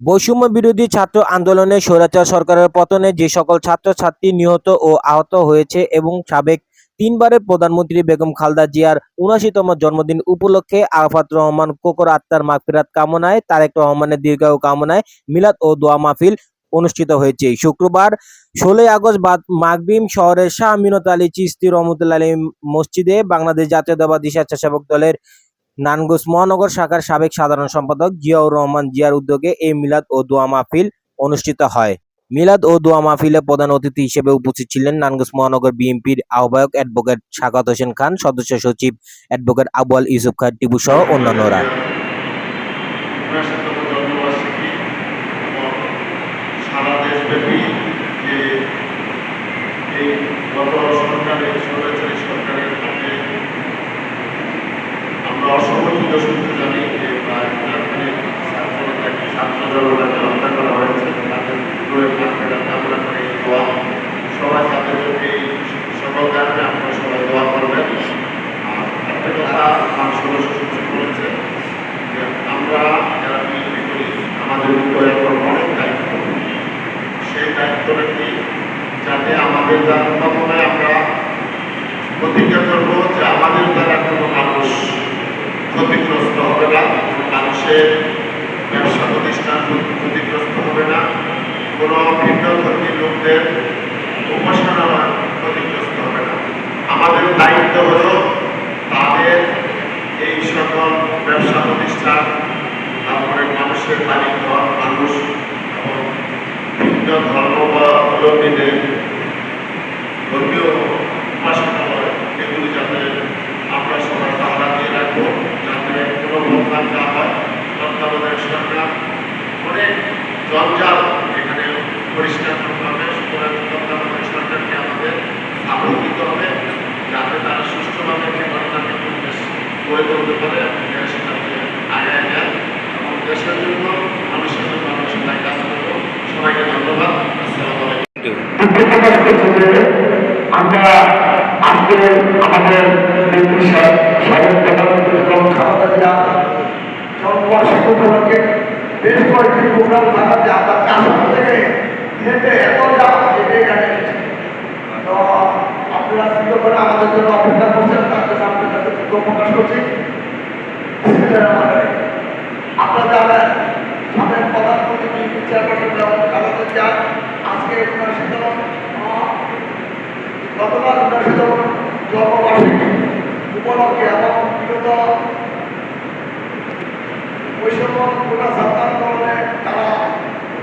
বৈষম্য বিরোধী ছাত্র আন্দোলনে স্বৈরাচার সরকারের পতনে যে সকল ছাত্রছাত্রী নিহত ও আহত হয়েছে এবং সাবেক তিনবারের প্রধানমন্ত্রী বেগম খালদা জিয়ার উনাশিতম জন্মদিন উপলক্ষে আরাফাত রহমান, কোকর আত্মার মাগফিরাত কামনায়, তারেক রহমানের দীর্ঘায়ু কামনায় মিলাদ ও দোয়া মাহফিল অনুষ্ঠিত হয়েছে। শুক্রবার ষোলোই আগস্ট মাগবিম শহরের শাহ মিনত আলী চিস্তি রহমতুল্লাহ আলী মসজিদে বাংলাদেশ জাতীয়তাবাদী স্বেচ্ছাসেবক দলের নানগঞ্জ মহানগর শাখার সাবেক সাধারণ সম্পাদক জিয়াউর রহমান জিয়ার উদ্যোগে এই মিলাদ ও দোয়া মাহফিল অনুষ্ঠিত হয়। মিলাদ ও দোয়া মাহফিলে প্রধান অতিথি হিসেবে উপস্থিত ছিলেন নানগোস মহানগর বিএনপির আহ্বায়ক অ্যাডভোকেট সাকাত হোসেন খান, সদস্য সচিব অ্যাডভোকেট আবু আল ইউসুফ খান টিপু সহ অন্যান্যরা উনআশিতম জন্মবার্ষিকী এবং সারা দেশব্যাপী যে এই গত সরকারের স্বৈরাচারী সরকারের হাতে আমরা অসংগঠিত সূত্রে জানি যে প্রায় চারখানে ছাত্রনেতাকে ছাত্র জনতাকে হত্যা করা হয়েছে তাদের দূরে মাঠেরা কামনা করে এই দোয়া সবাই তাদের জন্য এই সকল কারণে আপনারা সবাই দোয়া করবেন আর একটা কথা আমার সদস্য সচিব বলেছে যে আমরা যারা বিএনপি করি আমাদের উপরে এখন অনেক দায়িত্ব সেই দায়িত্বটা কি যাতে আমাদের দ্বারা আমরা প্রতিজ্ঞা করব যে আমাদের দ্বারা কোনো মানুষ ক্ষতিগ্রস্ত হবে না কোনো মানুষের ব্যবসা প্রতিষ্ঠান ক্ষতিগ্রস্ত হবে না। কোনো ভিন্ন ধর্মী লোকদের উপাসনা ক্ষতিগ্রস্ত হবে না। আমাদের দায়িত্ব হলো তাদের এই সকল ব্যবসা প্রতিষ্ঠান, তারপরে মানুষের বাড়ি ঘর মানুষ এবং ভিন্ন ধর্ম বা অবলম্বীদের ধর্মীয় উপাসনালয় এগুলি যাতে আমরা সবাই পাহারা দিয়ে রাখব যাতে কোনো ভোগান না হয় তত্ত্বাবধায়ক সরকার অনেক জঞ্জাল এখানে পরিষ্কার করতে হবে সুতরাং তত্ত্বাবধায়ক সরকারকে আমাদের সাপোর্ট দিতে হবে যাতে তারা সুষ্ঠুভাবে একটি গণতান্ত্রিক পরিবেশ গড়ে তুলতে পারে সেটাকে আগায় নেয় এবং দেশের জন্য মানুষের জন্য আমরা সবাই কাজ করব। সবাইকে ধন্যবাদ। আসসালামু আলাইকুম। প্রকাশ করছে যে আমরা আজকে আমাদের উপলক্ষে বেশ কয়েকটি প্রোগ্রাম থাকাতে আমরা থেকে হেঁটে এত হেঁটে এখানে তো আপনারা করে আমাদের জন্য অপেক্ষা করছেন তার জন্য আপনার কাছে দুঃখ প্রকাশ করছি আপনারা জানেন সাবেক প্রধানমন্ত্রী বিএনপি চেয়ারপারসন যেমন খালেদা জিয়া আজকে উনআশিতম গতকাল উনআশিতম জন্মবার্ষিকী উপলক্ষে এবং বিগত বৈষম্য তারা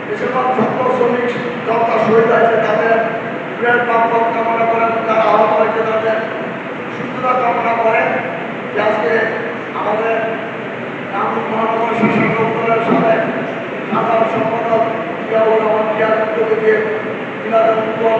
বেশিরভাগ ছাত্র শ্রমিক জনতা শহীদ হয়েছে তাদের প্রের প্রাপ্ত কামনা করেন যারা আহত হয়েছে তাদের সুস্থতা কামনা করেন যে আজকে আমাদের রামপুর মহানগর শাসক দপ্তরের সাথে সাধারণ সম্পাদক জিয়াউর রহমান জিয়ার উদ্যোগে দিয়ে মিলাদের উত্তম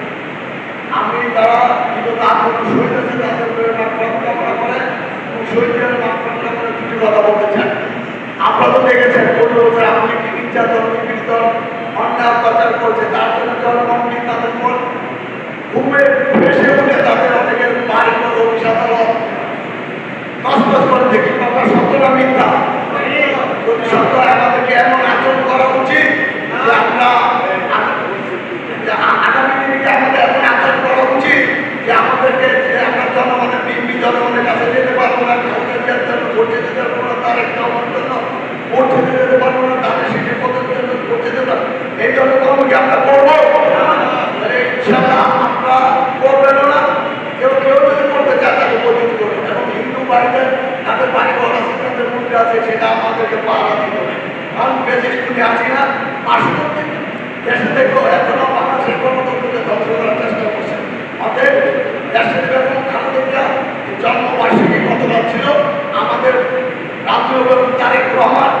আমি তারা বিগত আন্দোলন শহীদ হয়েছে তাদের উপরে কামনা করে করে দুটি কথা আপনি কি নির্যাতন নিপীড়িতন অন্যায় অত্যাচার করছে, তার জন্য জনগণ তাদের উঠে তাদের অনেকের বাড়ি অফিস করে দেখি কথা সত্যটা মিথ্যা যদি সত্য হয় আমাদেরকে এমন আচরণ করা উচিত যে আমরা যে আ- আগামী দিনে কি আমাদের এমন আচরণ করা উচিত যে এবং হিন্দু বাড়িতে তাদের বাড়ি ঘর আছে আছে, সেটা আমাদেরকে পাহারা দিতে হবে। কারণ বেশি আছি না। পার্শ্ববর্তী দেশে থেকেও এখনও বাংলাদেশের গণতন্ত্রকে ধ্বংস করার চেষ্টা করছে। অতএব জন্মবার্ষিকী গতকাল ছিল। আমাদের তারেক রহমান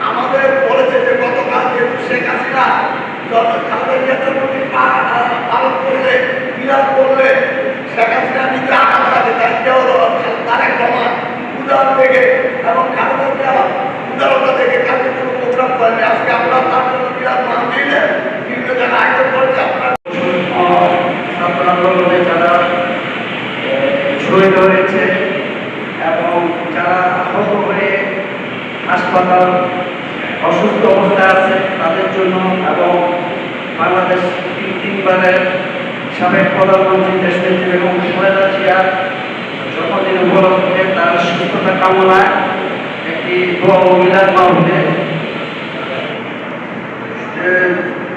আমাদের বলেছে যে গতকাল যেহেতু শেখ হাসিনা করলে বিরাট করলে শেখ হাসিনা নিজে আঘাত লাগে তাই তারেক রহমান থেকে এবং জিয়া উদারতা থেকে কাজে কোনো প্রোগ্রাম আজকে আমরা তার জন্য বিরাট মান দিলে বিভিন্ন জায়গায় আয়োজন করেছে আপনার ছাত্র আন্দোলনে যারা আহ, শহীদ হয়েছে এবং যারা আহত হয়ে হাসপাতাল অসুস্থ অবস্থায় আছে তাদের জন্য এবং বাংলাদেশ তিন তিনবারের সাবেক প্রধানমন্ত্রী দেশনেত্রী বেগম খালেদা জিয়ার জন্মদিন উপলক্ষে তার সুস্থতা কামনায় একটি দোয়া ও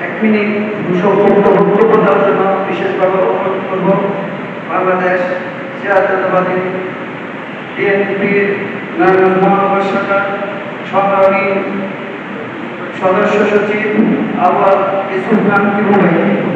এক মিনিট দুশো বক্তব্য দেওয়ার জন্য বিশেষভাবে অনুরোধ করব, বাংলাদেশ জাতীয়তাবাদী বিএনপির নারায়ণ মহানগর শাখার সংগ্রামী সদস্য সচিব আবার ইসুফ খান কি ভাই